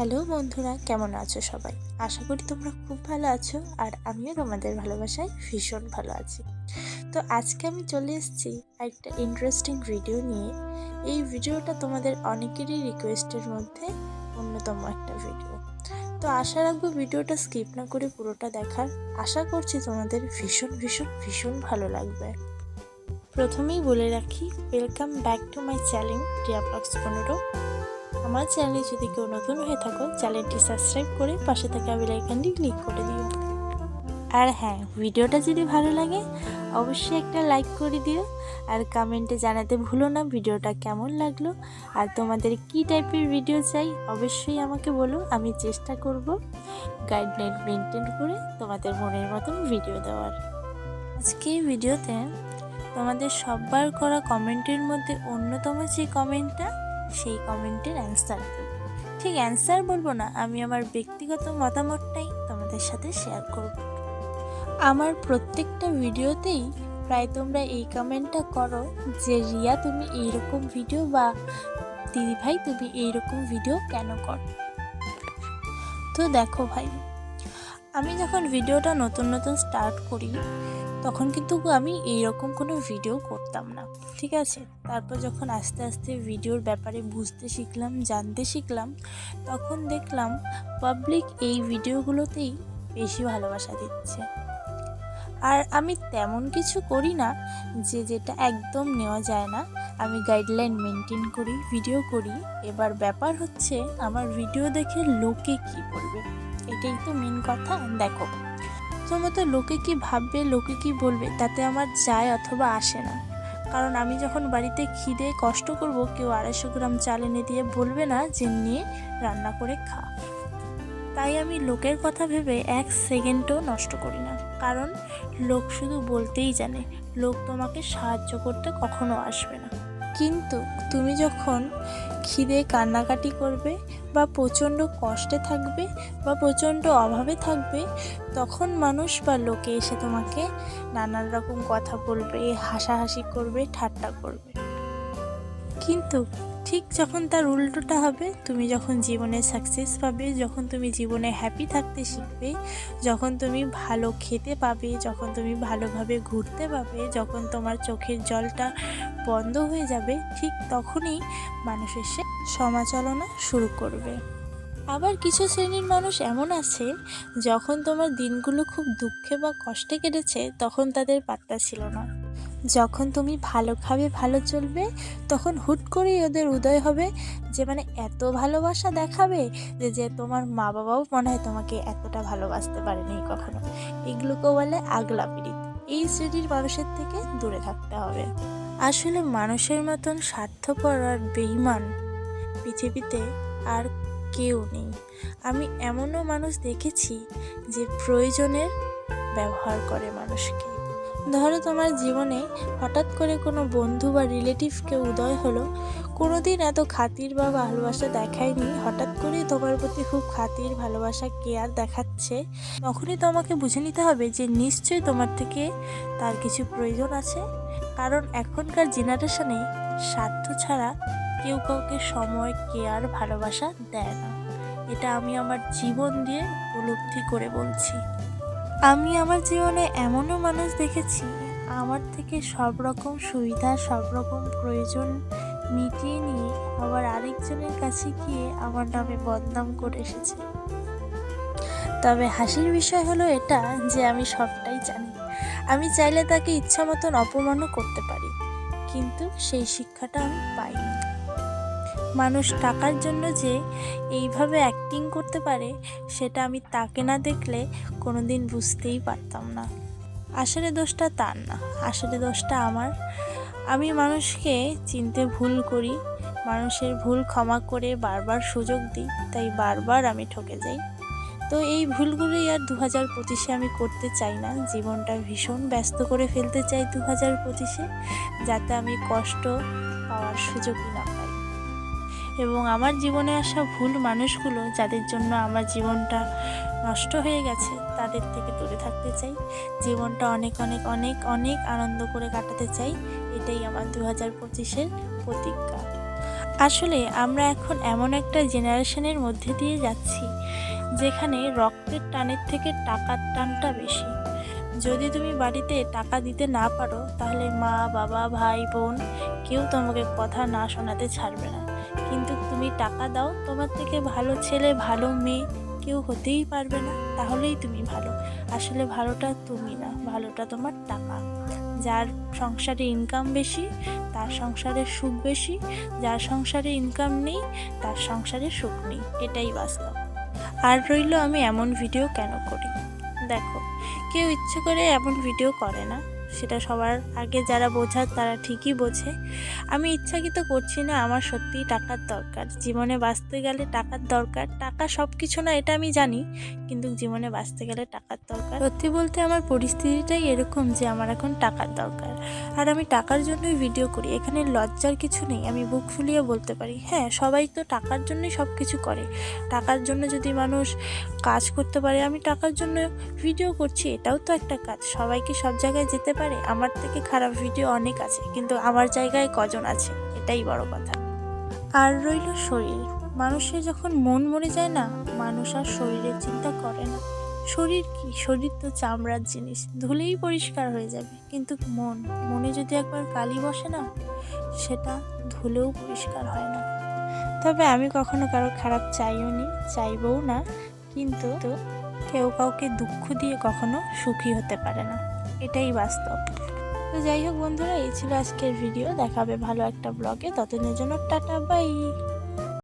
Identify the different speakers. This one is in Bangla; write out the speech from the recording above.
Speaker 1: হ্যালো বন্ধুরা, কেমন আছো সবাই? আশা করি তোমরা খুব ভালো আছো আর আমিও তোমাদের ভালোবাসায় ভীষণ ভালো আছি। তো আজকে আমি চলে এসেছি একটা ইন্টারেস্টিং ভিডিও নিয়ে। এই ভিডিওটা তোমাদের অনেকেরই রিকোয়েস্টের মধ্যে অন্যতম একটা ভিডিও তো আশা রাখব ভিডিওটা স্কিপ না করে পুরোটা দেখার আশা করছি তোমাদের ভীষণ ভীষণ ভীষণ ভালো লাগবে। প্রথমেই বলে রাখি welcome back to my channel blogs পনেরো আমার চ্যানেলে যদি কেউ নতুন হয়ে থাকো, চ্যানেলটি সাবস্ক্রাইব করে পাশে থাকা আইকনটি ক্লিক করে দিও। আর হ্যাঁ ভিডিওটা যদি ভালো লাগে, অবশ্যই একটা লাইক করে দিও। আর কমেন্টে জানাতে ভুলো না ভিডিওটা কেমন লাগল। আর তোমাদের কি টাইপের ভিডিও চাই, অবশ্যই আমাকে বলো, আমি চেষ্টা করব গাইডলাইন মেনটেন করে তোমাদের মনের মতন ভিডিও দেওয়ার। আজকে ভিডিওতে তোমাদের সববার করা কমেন্টের মধ্যে অন্যতম যে কমেন্টটা সেই কমেন্টের অ্যান্সার ঠিক অ্যান্সার বলব না, আমি আমার ব্যক্তিগত মতামতটাই তোমাদের সাথে শেয়ার করব। আমার প্রত্যেকটা ভিডিওতেই প্রায় তোমরা এই কমেন্টটা করো যে, রিয়া, তুমি এইরকম ভিডিও বা দিদি ভাই, তুমি এইরকম ভিডিও কেন করো? তো দেখো ভাই, আমি যখন ভিডিওটা নতুন নতুন স্টার্ট করি তখন কিন্তু আমি এইরকম কোনো ভিডিও করতাম না, ঠিক আছে? তারপর যখন আস্তে আস্তে ভিডিওর ব্যাপারে বুঝতে শিখলাম, জানতে শিখলাম, তখন দেখলাম পাবলিক এই ভিডিওগুলোতেই বেশি ভালোবাসা দিচ্ছে। আর আমি তেমন কিছু করি না যে যেটা একদম নেওয়া যায় না। আমি গাইডলাইন মেনটেন করি ভিডিও করি। এবার ব্যাপার হচ্ছে, আমার ভিডিও দেখে লোকে কি বলবে? এটাই তো মেন কথা। দেখো প্রথমত লোকে কি ভাববে, লোকে কি বলবে, তাতে আমার যায় অথবা আসে না। কারণ আমি যখন বাড়িতে খিদে, কষ্ট করব, কেউ আড়াইশো গ্রাম চাল এনে দিয়ে বলবে না যে নিয়ে রান্না করে খা। তাই আমি লোকের কথা ভেবে এক সেকেন্ডও নষ্ট করি না। কারণ লোক শুধু বলতেই জানে, লোক তোমাকে সাহায্য করতে কখনো আসবে না। কিন্তু তুমি যখন খিদে, কান্নাকাটি করবে বা প্রচণ্ড কষ্টে থাকবে বা প্রচণ্ড অভাবে থাকবে, তখন মানুষ বা লোকে এসে তোমাকে নানান রকম কথা বলবে, হাসাহাসি করবে, ঠাট্টা করবে। কিন্তু ঠিক যখন তার উল্টোটা হবে, তুমি যখন জীবনে সাকসেস পাবে, যখন তুমি জীবনে হ্যাপি থাকতে শিখবে, যখন তুমি ভালো খেতে পাবে, যখন তুমি ভালোভাবে ঘুরতে পাবে, যখন তোমার চোখের জলটা বন্ধ হয়ে যাবে, ঠিক তখনই মানুষ এসে সমাচলনা শুরু করবে। আবার কিছু শ্রেণির মানুষ এমন আছে, যখন তোমার দিনগুলো খুব দুঃখে বা কষ্টে কেটেছে, তখন তাদের পাত্তা ছিল না। যখন তুমি ভালো খাবে, ভালো চলবে, তখন হুট করেই ওদের উদয় হবে যে মানে এত ভালোবাসা দেখাবে যে যে তোমার মা বাবাও মনে হয় তোমাকে এতটা ভালোবাসতে পারেনি কখনো। এগুলোকেও বলে আগলা পিড়িত। এই শ্রেণির মানুষের থেকে দূরে থাকতে হবে। আসলে মানুষের মতন স্বার্থপর আর বেইমান পৃথিবীতে আর কেউ নেই। আমি এমনও মানুষ দেখেছি যে, প্রয়োজনের ব্যবহার করে মানুষকে। ধরো তোমার জীবনে হঠাৎ করে কোনো বন্ধু বা রিলেটিভকে উদয় হলো কোনো দিন এত খাতির বা ভালোবাসা দেখায়নি, হঠাৎ করেই তোমার প্রতি খুব খাতির, ভালোবাসা, কেয়ার দেখাচ্ছে, তখনই তোমাকে বুঝে নিতে হবে যে নিশ্চয়ই তোমার থেকে তার কিছু প্রয়োজন আছে। কারণ এখনকার জেনারেশনে স্বার্থ ছাড়া কেউ কাউকে সময়, কেয়ার, ভালোবাসা দেয় না। এটা আমি আমার জীবন দিয়ে উপলব্ধি করে বলছি। আমি আমার জীবনে এমনও মানুষ দেখেছি, আমার থেকে সব রকম সুবিধা, সব রকম প্রয়োজন মিটিয়ে নিয়ে আবার আরেকজনের কাছে গিয়ে আমার নামে বদনাম করে এসেছে। তবে হাসির বিষয় হলো এটা যে আমি সবটাই জানি। আমি চাইলে তাকে ইচ্ছা মতন অপমানও করতে পারি, কিন্তু সেই শিক্ষাটা আমি পাইনি। মানুষ টাকার জন্য যে এইভাবে অ্যাক্টিং করতে পারে, সেটা আমি তাকে না দেখলে কোনো দিন বুঝতেই পারতাম না। আসলে দোষটা তার না, আসলে দোষটা আমার। আমি মানুষকে চিনতে ভুল করি, মানুষের ভুল ক্ষমা করে বারবার সুযোগ দিই, তাই বারবার আমি ঠকে যাই। তো এই ভুলগুলোই আর দু হাজার পঁচিশে আমি করতে চাই না। জীবনটা ভীষণ ব্যস্ত করে ফেলতে চাই দু হাজার পঁচিশে, যাতে আমি কষ্ট পাওয়ার সুযোগই না এবং আমার জীবনে আসা ভুল মানুষগুলো যাদের জন্য আমার জীবনটা নষ্ট হয়ে গেছে, তাদের থেকে দূরে থাকতে চাই। জীবনটা অনেক অনেক অনেক অনেক আনন্দ করে কাটাতে চাই। এটাই আমার দু হাজার পঁচিশের প্রতিজ্ঞা। আসলে আমরা এখন এমন একটা জেনারেশনের মধ্যে দিয়ে যাচ্ছি, যেখানে রক্তের টানের থেকে টাকার টানটা বেশি। যদি তুমি বাড়িতে টাকা দিতে না পারো, তাহলে মা, বাবা, ভাই, বোন কেউ তোমাকে কথা না শোনাতে ছাড়বে না। কিন্তু তুমি টাকা দাও, তোমার থেকে ভালো ছেলে, ভালো মেয়ে কেউ হতেই পারবে না। তাহলেই তুমি ভালো। আসলে ভালোটা তুমি না, ভালোটা তোমার টাকা। যার সংসারে ইনকাম বেশি, তার সংসারে সুখ বেশি। যার সংসারে ইনকাম নেই, তার সংসারে সুখ নেই। এটাই বাস্তব। আর রইল আমি এমন ভিডিও কেন করি? দেখো, কেউ ইচ্ছে করে এমন ভিডিও করে না। সেটা সবার আগে যারা বোঝার তারা ঠিকই বোঝে। আমি ইচ্ছাকৃত করছি না আমার সত্যিই টাকার দরকার। জীবনে বাঁচতে গেলে টাকার দরকার। টাকা সব কিছু না, এটা আমি জানি। কিন্তু জীবনে বাঁচতে গেলে টাকার দরকার। সত্যি বলতে আমার পরিস্থিতিটাই এরকম যে আমার এখন টাকার দরকার। আর আমি টাকার জন্যই ভিডিও করি। এখানে লজ্জার কিছু নেই। আমি বুক ফুলিয়ে বলতে পারি। হ্যাঁ সবাই তো টাকার জন্যই সব কিছু করে। টাকার জন্য যদি মানুষ কাজ করতে পারে, আমি টাকার জন্য ভিডিও করছি। এটাও তো একটা কাজ। সবাইকে সব জায়গায় যেতে পারে, আমার থেকে খারাপ ভিডিও অনেক আছে, কিন্তু আমার জায়গায় কজন আছে, এটাই বড় কথা। আর রইল শরীর। মানুষের যখন মন মরে যায় না, মানুষ আর শরীরের চিন্তা করে না। শরীর কি? শরীর তো চামড়ার জিনিস, ধুলেই পরিষ্কার হয়ে যাবে। কিন্তু মন, মনে যদি একবার কালি বসে না, সেটা ধুলেও পরিষ্কার হয় না। তবে আমি কখনো কারও খারাপ চাইও নি, চাইবও না, কিন্তু কেউ কাউকে দুঃখ দিয়ে কখনো সুখী হতে পারে না। এটাই বাস্তব। তো যাই হোক বন্ধুরা, এই ছিল আজকের ভিডিও দেখাবে ভালো একটা ব্লগে ততদিনের জন্য টাটা বাই